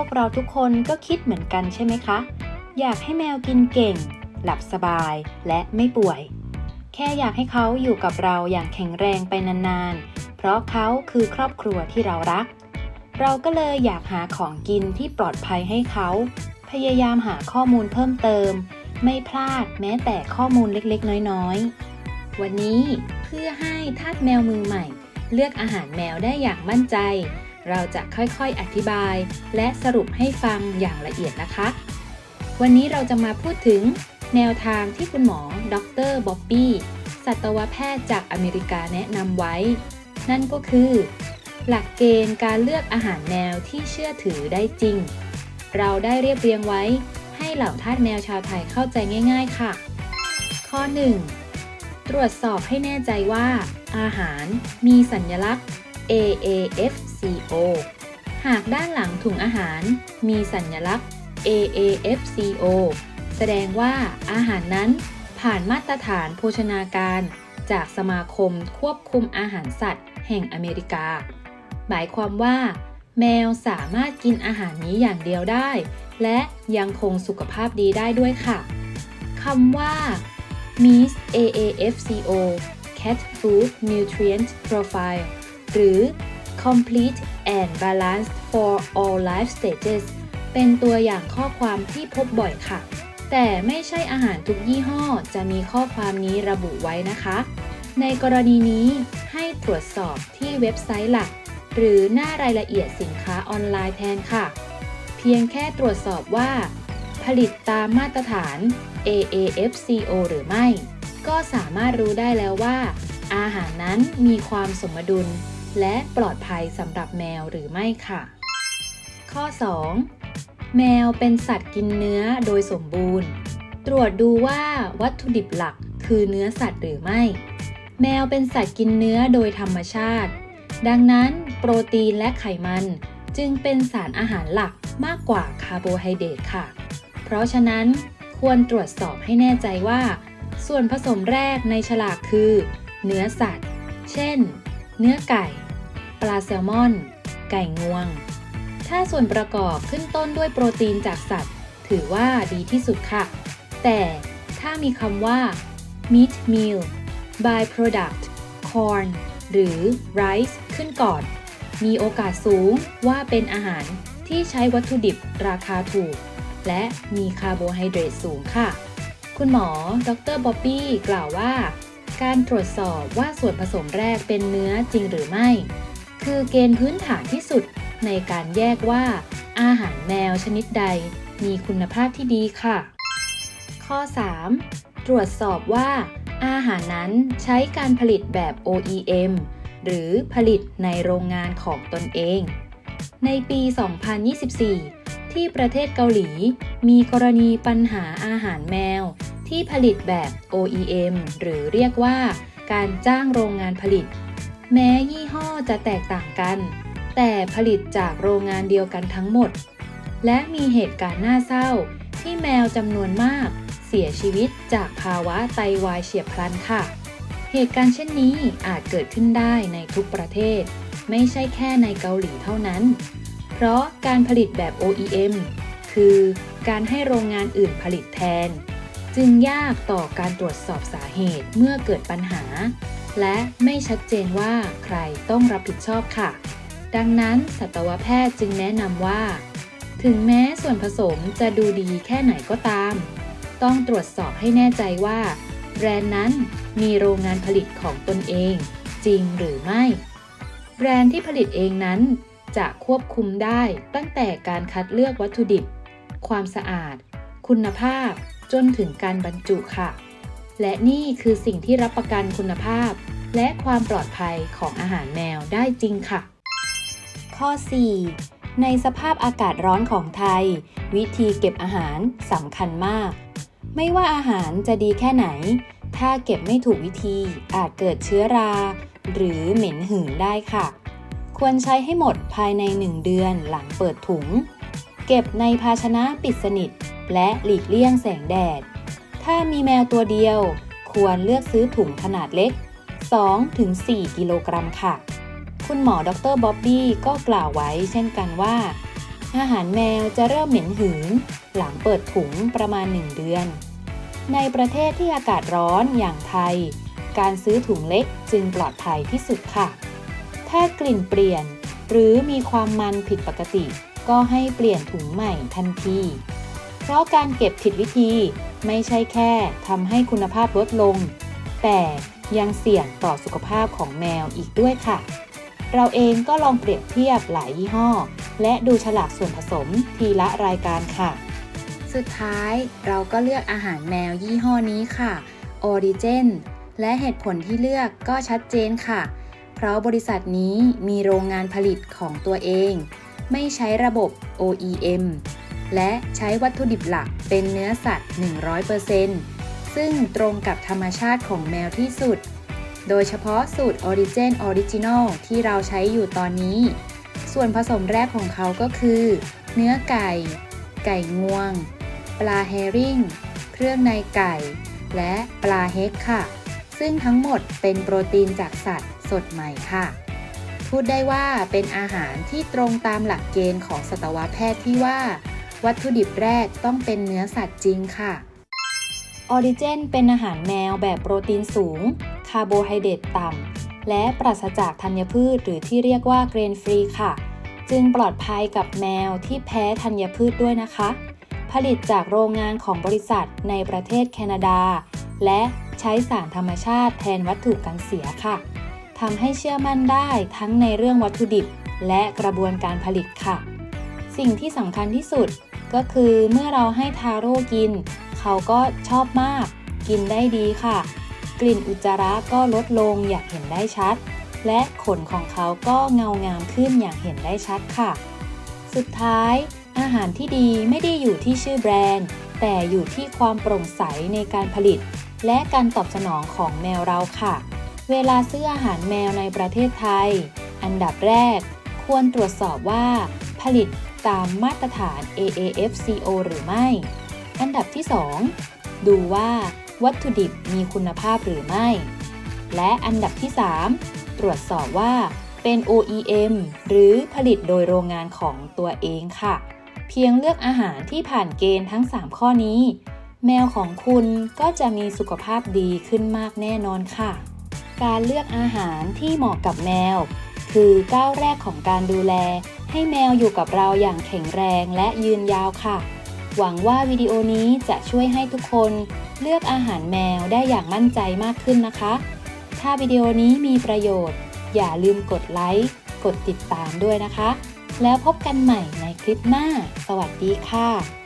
วกเราทุกคนก็คิดเหมือนกันใช่ไหมคะ อยากให้แมวกินเก่ง หลับสบายและไม่ป่วย แค่อยากให้เขาอยู่กับเราอย่างแข็งแรงไปนานๆ เพราะเขาคือครอบครัวที่เรารัก เราก็เลยอยากหาของกินที่ปลอดภัยให้เขา พยายามหาข้อมูลเพิ่มเติม ไม่พลาดแม้แต่ข้อมูลเล็กๆ น้อยๆ วันนี้เพื่อให้ทาสแมวมือใหม่ เลือกอาหารแมวได้อย่างมั่นใจ เราจะค่อยๆอธิบาย และสรุปให้ฟังอย่างละเอียดนะคะ วันนี้เราจะมาพูดถึงแนวทางที่คุณหมอ ดรบ๊อบบี้ สัตวแพทย์จากอเมริกาแนะนำไว้ นั่นก็คือ หลักเกณฑ์การเลือกอาหารแมวที่เชื่อถือได้จริง เราได้เรียบเรียงไว้ ให้เหล่าทาสแมวชาวไทยเข้าใจง่าย ๆ ค่ะ ข้อ 1. ตรวจสอบให้แน่ใจว่า อาหารมีสัญลักษณ์ AAF AAFCO หากด้านหลังถุงอาหารมีสัญลักษณ์ AAFCO แสดงว่าอาหารนั้นผ่านมาตรฐานโภชนาการ จากสมาคมควบคุมอาหารสัตว์ แห่งอเมริกา หมายความว่า แมวสามารถกินอาหารนี้อย่างเดียวได้ และยังคงสุขภาพดีได้ด้วยค่ะคำว่า MIS AAFCO Cat Food Nutrient Profile หรือ Complete and Balanced for All Life Stages เป็นตัวอย่างข้อความที่พบบ่อยค่ะ แต่ไม่ใช่อาหารทุกยี่ห้อจะมีข้อความนี้ระบุไว้นะคะ ในกรณีนี้ให้ตรวจสอบที่เว็บไซต์หลัก หรือหน้ารายละเอียดสินค้าออนไลน์แทนค่ะ เพียงแค่ตรวจสอบว่า ผลิตตามมาตรฐาน AAFCO หรือไม่ ก็สามารถรู้ได้แล้วว่า อาหารนั้นมีความสมดุล และปลอดภัยสำหรับแมวหรือไม่ค่ะ ข้อ 2. แมวเป็นสัตว์กินเนื้อโดยสมบูรณ์ ตรวจดูว่าวัตถุดิบหลักคือเนื้อสัตว์หรือไม่ แมวเป็นสัตว์กินเนื้อโดยธรรมชาติ ดังนั้นโปรตีนและไขมันจึงเป็นสารอาหารหลักมากกว่าคาร์โบไฮเดรตค่ะ เพราะฉะนั้นควรตรวจสอบให้แน่ใจว่า ส่วนผสมแรกในฉลากคือ เนื้อสัตว์ เช่น เนื้อไก่ ปลาแซลมอน ไก่งวง ถ้าส่วนประกอบขึ้นต้นด้วยโปรตีนจากสัตว์ ถือว่าดีที่สุดค่ะ แต่ถ้ามีคำว่า meat meal byproduct corn หรือ rice ขึ้นก่อน มีโอกาสสูงว่าเป็นอาหารที่ใช้วัตถุดิบราคาถูก และมีคาร์โบไฮเดรตสูงค่ะ คุณหมอ ดรบ๊อบบี้ กล่าวว่า การตรวจสอบว่าส่วนผสมแรกเป็นเนื้อจริงหรือไม่ คือเกณฑ์พื้นฐานที่สุดในการแยกว่า อาหารแมวชนิดใดมีคุณภาพที่ดีค่ะ ข้อ 3. ตรวจสอบว่า อาหารนั้นใช้การผลิตแบบ OEM หรือผลิตในโรงงานของตนเอง ในปี 2024 ที่ประเทศเกาหลี มีกรณีปัญหาอาหารแมว ที่ผลิตแบบ OEM หรือเรียกว่า การจ้างโรงงานผลิต แม้ยี่ห้อจะแตกต่างกัน แต่ผลิตจากโรงงานเดียวกันทั้งหมด และมีเหตุการณ์น่าเศร้า ที่แมวจำนวนมาก เสียชีวิตจากภาวะไตวายเฉียบพลันค่ะ เหตุการณ์เช่นนี้อาจเกิดขึ้นได้ในทุกประเทศ ไม่ใช่แค่ในเกาหลีเท่านั้น เพราะการผลิตแบบ OEM คือการให้โรงงานอื่นผลิตแทน จึงยากต่อการตรวจสอบสาเหตุเมื่อเกิดปัญหา และไม่ชัดเจนว่าใครต้องรับผิดชอบค่ะ ดังนั้นสัตวแพทย์จึงแนะนำว่า ถึงแม้ส่วนผสมจะดูดีแค่ไหนก็ตาม ต้องตรวจสอบให้แน่ใจว่า แบรนด์นั้นมีโรงงานผลิตของตนเอง จริงหรือไม่ แบรนด์ที่ผลิตเองนั้น จะควบคุมได้ตั้งแต่การคัดเลือกวัตถุดิบ ความสะอาด คุณภาพ จนถึงการบรรจุค่ะ และนี่คือสิ่งที่รับประกันคุณภาพ และความปลอดภัยของอาหารแมวได้จริงค่ะ ข้อ 4. ในสภาพอากาศร้อนของไทย วิธีเก็บอาหารสำคัญมาก ไม่ว่าอาหารจะดีแค่ไหน ถ้าเก็บไม่ถูกวิธีอาจเกิดเชื้อรา หรือเหม็นหืนได้ค่ะ ควรใช้ให้หมดภายใน 1 เดือนหลังเปิดถุง เก็บในภาชนะปิดสนิท และหลีกเลี่ยงแสงแดด ถ้ามีแมวตัวเดียว ควรเลือกซื้อถุงขนาดเล็ก 2-4 กิโลกรัมค่ะ คุณหมอดรบ๊อบบี้ก็กล่าวไว้เช่นกันว่า อาหารแมวจะเริ่มเหม็นหืนหลังเปิดถุงประมาณ 1 เดือน ในประเทศที่อากาศร้อนอย่างไทย การซื้อถุงเล็กจึงปลอดภัยที่สุดค่ะ ถ้ากลิ่นเปลี่ยนหรือมีความมันผิดปกติ ก็ให้เปลี่ยนถุงใหม่ทันที เพราะการเก็บผิดวิธีไม่ใช่แค่ทำให้คุณภาพลดลง แต่ยังเสี่ยงต่อสุขภาพของแมวอีกด้วยค่ะ เราเองก็ลองเปรียบเทียบหลายยี่ห้อ และดูฉลากส่วนผสมทีละรายการค่ะ สุดท้ายเราก็เลือกอาหารแมวยี่ห้อนี้ค่ะ Origin และเหตุผลที่เลือกก็ชัดเจนค่ะ เพราะบริษัทนี้มีโรงงานผลิตของตัวเอง ไม่ใช้ระบบ OEM และใช้วัตถุดิบหลักเป็นเนื้อสัตว์ 100%ซึ่งตรงกับธรรมชาติของแมวที่สุด โดยเฉพาะสูตร Origin Original ที่เราใช้อยู่ตอนนี้ ส่วนผสมแรกของเขาก็คือ เนื้อไก่ ไก่งวง ปลาแฮริงเครื่องในไก่ และปลาเฮกค่ะ ซึ่งทั้งหมดเป็นโปรตีนจากสัตว์สดใหม่ค่ะพูดได้ว่าเป็นอาหารที่ตรงตามหลักเกณฑ์ของสัตวแพทย์ที่ว่า วัตถุดิบแรกต้องเป็นเนื้อสัตว์จริงค่ะออริเจนเป็นอาหารแมวแบบโปรตีนสูง คาร์โบไฮเดรตต่ำ และปราศจากธัญพืชหรือที่เรียกว่าเกรนฟรีค่ะ จึงปลอดภัยกับแมวที่แพ้ธัญพืชด้วยนะคะ ผลิตจากโรงงานของบริษัทในประเทศแคนาดา และใช้สารธรรมชาติแทนวัตถุกันเสียค่ะทำให้เชื่อมั่นได้ทั้งในเรื่องวัตถุดิบ และกระบวนการผลิตค่ะ สิ่งที่สำคัญที่สุด ก็คือเมื่อเราให้ทาโร่กิน เขาก็ชอบมาก กินได้ดีค่ะ กลิ่นอุจจาระก็ลดลงอย่างเห็นได้ชัด และขนของเขาก็เงางามขึ้นอย่างเห็นได้ชัดค่ะ สุดท้าย อาหารที่ดีไม่ได้อยู่ที่ชื่อแบรนด์ แต่อยู่ที่ความโปร่งใสในการผลิต และการตอบสนองของแมวเราค่ะ เวลาซื้ออาหารแมวในประเทศไทย อันดับแรก ควรตรวจสอบว่า ผลิต ตามมาตรฐาน AAFCO หรือไม่ อันดับที่ 2 ดูว่าวัตถุดิบมีคุณภาพหรือไม่ และอันดับที่ 3 ตรวจสอบว่าเป็น OEM หรือผลิตโดยโรงงานของตัวเองค่ะ เพียงเลือกอาหารที่ผ่านเกณฑ์ทั้ง 3 ข้อนี้ แมวของคุณก็จะมีสุขภาพดีขึ้นมากแน่นอนค่ะ การเลือกอาหารที่เหมาะกับแมว คือก้าวแรกของการดูแล ให้แมวอยู่กับเราอย่างแข็งแรงและยืนยาวค่ะ หวังว่าวิดีโอนี้จะช่วยให้ทุกคนเลือกอาหารแมวได้อย่างมั่นใจมากขึ้นนะคะ ถ้าวิดีโอนี้มีประโยชน์ อย่าลืมกดไลค์ กดติดตามด้วยนะคะ แล้วพบกันใหม่ในคลิปหน้า สวัสดีค่ะ